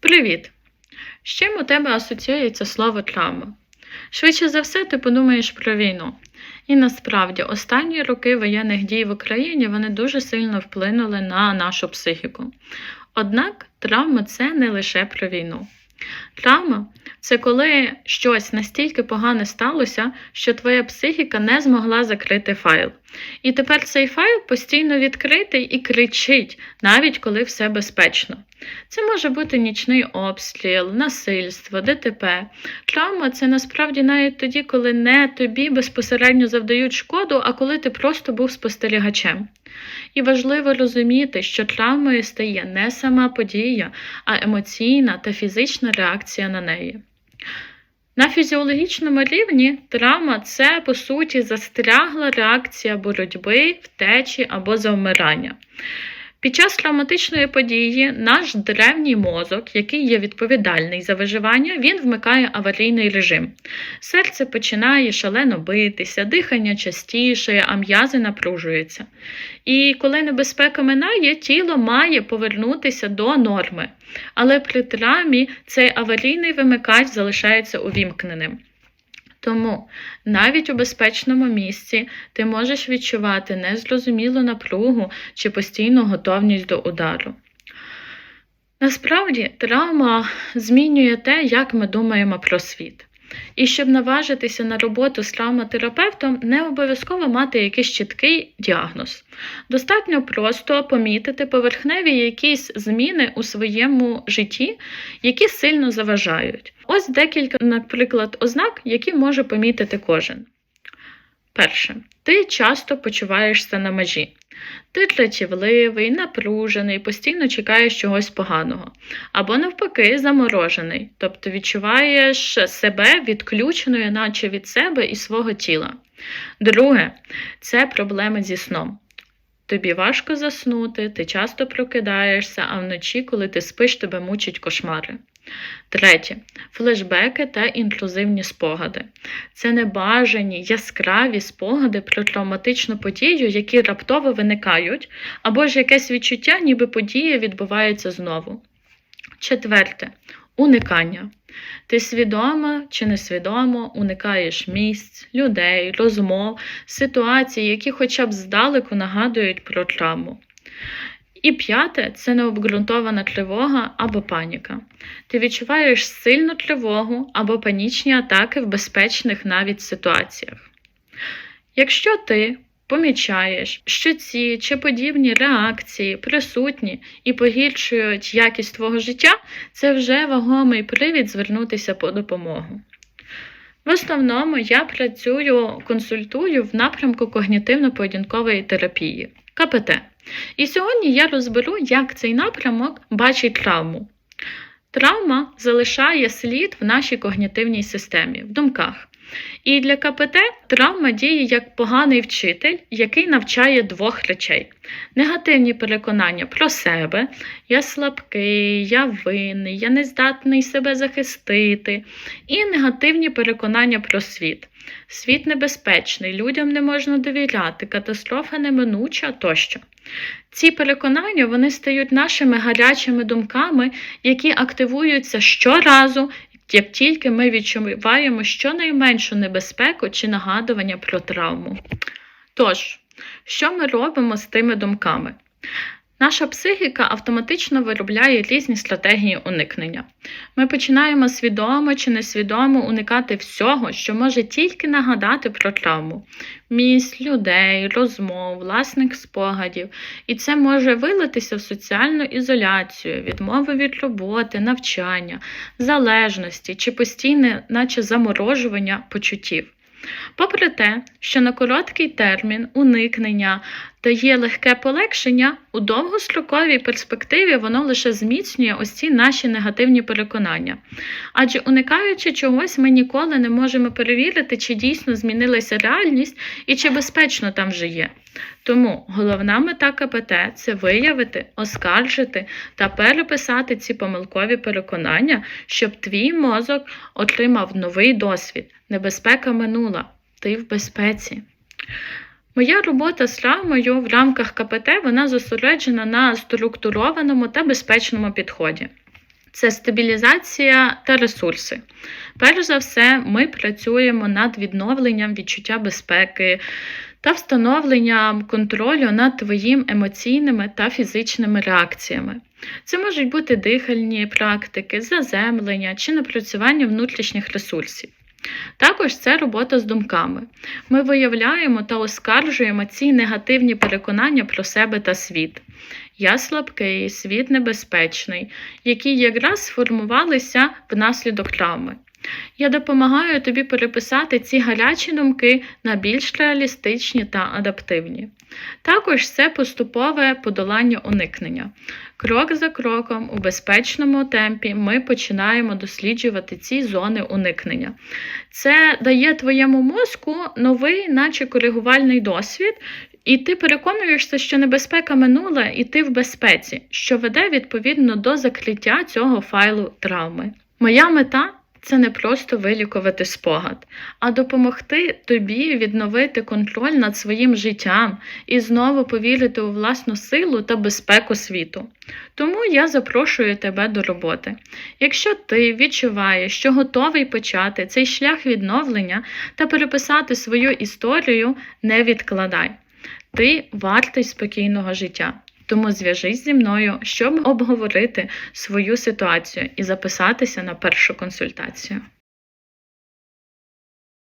Привіт! З чим у тебе асоціюється слово травма? Швидше за все, ти подумаєш про війну. І насправді останні роки воєнних дій в Україні вони дуже сильно вплинули на нашу психіку. Однак травма це не лише про війну. Травма це коли щось настільки погане сталося, що твоя психіка не змогла закрити файл. І тепер цей файл постійно відкритий і кричить, навіть коли все безпечно. Це може бути нічний обстріл, насильство, ДТП. Травма це насправді навіть тоді, коли не тобі безпосередньо завдають шкоду, а коли ти просто був спостерігачем. І важливо розуміти, що травмою стає не сама подія, а емоційна та фізична реакція на неї. На фізіологічному рівні травма це, по суті, застрягла реакція боротьби, втечі або завмирання. Під час травматичної події наш древній мозок, який є відповідальний за виживання, він вмикає аварійний режим. Серце починає шалено битися, дихання частіше, а м'язи напружуються. І коли небезпека минає, тіло має повернутися до норми. Але при травмі цей аварійний вимикач залишається увімкненим. Тому навіть у безпечному місці ти можеш відчувати незрозумілу напругу чи постійну готовність до удару. Насправді, травма змінює те, як ми думаємо про світ. І щоб наважитися на роботу з травматерапевтом, не обов'язково мати якийсь чіткий діагноз. Достатньо просто помітити поверхневі якісь зміни у своєму житті, які сильно заважають. Ось декілька, наприклад, ознак, які може помітити кожен. Перше, ти часто почуваєшся на межі. Ти трачівливий, напружений, постійно чекаєш чогось поганого. Або навпаки, заморожений, тобто відчуваєш себе відключеною, наче від себе і свого тіла. Друге, це проблеми зі сном. Тобі важко заснути, ти часто прокидаєшся, а вночі, коли ти спиш, тебе мучать кошмари. Третє флешбеки та інтрузивні спогади. Це небажані яскраві спогади про травматичну подію, які раптово виникають, або ж якесь відчуття, ніби подія відбувається знову. Четверте уникання. Ти свідомо чи несвідомо уникаєш місць, людей, розмов, ситуацій, які хоча б здалеку нагадують про травму. І п'яте це необґрунтована тривога або паніка. Ти відчуваєш сильну тривогу або панічні атаки в безпечних навіть ситуаціях. Якщо ти помічаєш, що ці чи подібні реакції присутні і погіршують якість твого життя, це вже вагомий привід звернутися по допомогу. В основному я працюю, консультую в напрямку когнітивно-поведінкової терапії КПТ. І сьогодні я розберу, як цей напрямок бачить травму. Травма залишає слід в нашій когнітивній системі, в думках. І для КПТ травма діє як поганий вчитель, який навчає двох речей: негативні переконання про себе, я слабкий, я винний, я не здатний себе захистити, і негативні переконання про світ. Світ небезпечний, людям не можна довіряти, катастрофа неминуча тощо. Ці переконання вони стають нашими гарячими думками, які активуються щоразу, як тільки ми відчуваємо щонайменшу небезпеку чи нагадування про травму. Тож, що ми робимо з тими думками? Наша психіка автоматично виробляє різні стратегії уникнення. Ми починаємо свідомо чи несвідомо уникати всього, що може тільки нагадати про травму, місць, людей, розмов, власних спогадів, і це може вилитися в соціальну ізоляцію, відмови від роботи, навчання, залежності чи постійне, наче заморожування почуттів. Попри те, що на короткий термін уникнення дає легке полегшення, у довгостроковій перспективі воно лише зміцнює ось ці наші негативні переконання. Адже уникаючи чогось, ми ніколи не можемо перевірити, чи дійсно змінилася реальність і чи безпечно там вже є. Тому головна мета КПТ це виявити, оскаржити та переписати ці помилкові переконання, щоб твій мозок отримав новий досвід. Небезпека минула, ти в безпеці. Моя робота з травмою в рамках КПТ вона зосереджена на структурованому та безпечному підході. це стабілізація та ресурси. Перш за все, ми працюємо над відновленням відчуття безпеки та встановленням контролю над твоїм емоційними та фізичними реакціями. Це можуть бути дихальні практики, заземлення чи напрацювання внутрішніх ресурсів. Також це робота з думками. Ми виявляємо та оскаржуємо ці негативні переконання про себе та світ. Я слабкий, світ небезпечний, які якраз сформувалися внаслідок травми. Я допомагаю тобі переписати ці гарячі думки на більш реалістичні та адаптивні. Також це поступове подолання уникнення. Крок за кроком, у безпечному темпі, ми починаємо досліджувати ці зони уникнення. Це дає твоєму мозку новий, наче коригувальний досвід, і ти переконуєшся, що небезпека минула, і ти в безпеці, що веде відповідно до закриття цього файлу травми. Моя мета це не просто вилікувати спогад, а допомогти тобі відновити контроль над своїм життям і знову повірити у власну силу та безпеку світу. Тому я запрошую тебе до роботи. Якщо ти відчуваєш, що готовий почати цей шлях відновлення та переписати свою історію, не відкладай. Ти вартий спокійного життя. Тому зв'яжись зі мною, щоб обговорити свою ситуацію і записатися на першу консультацію.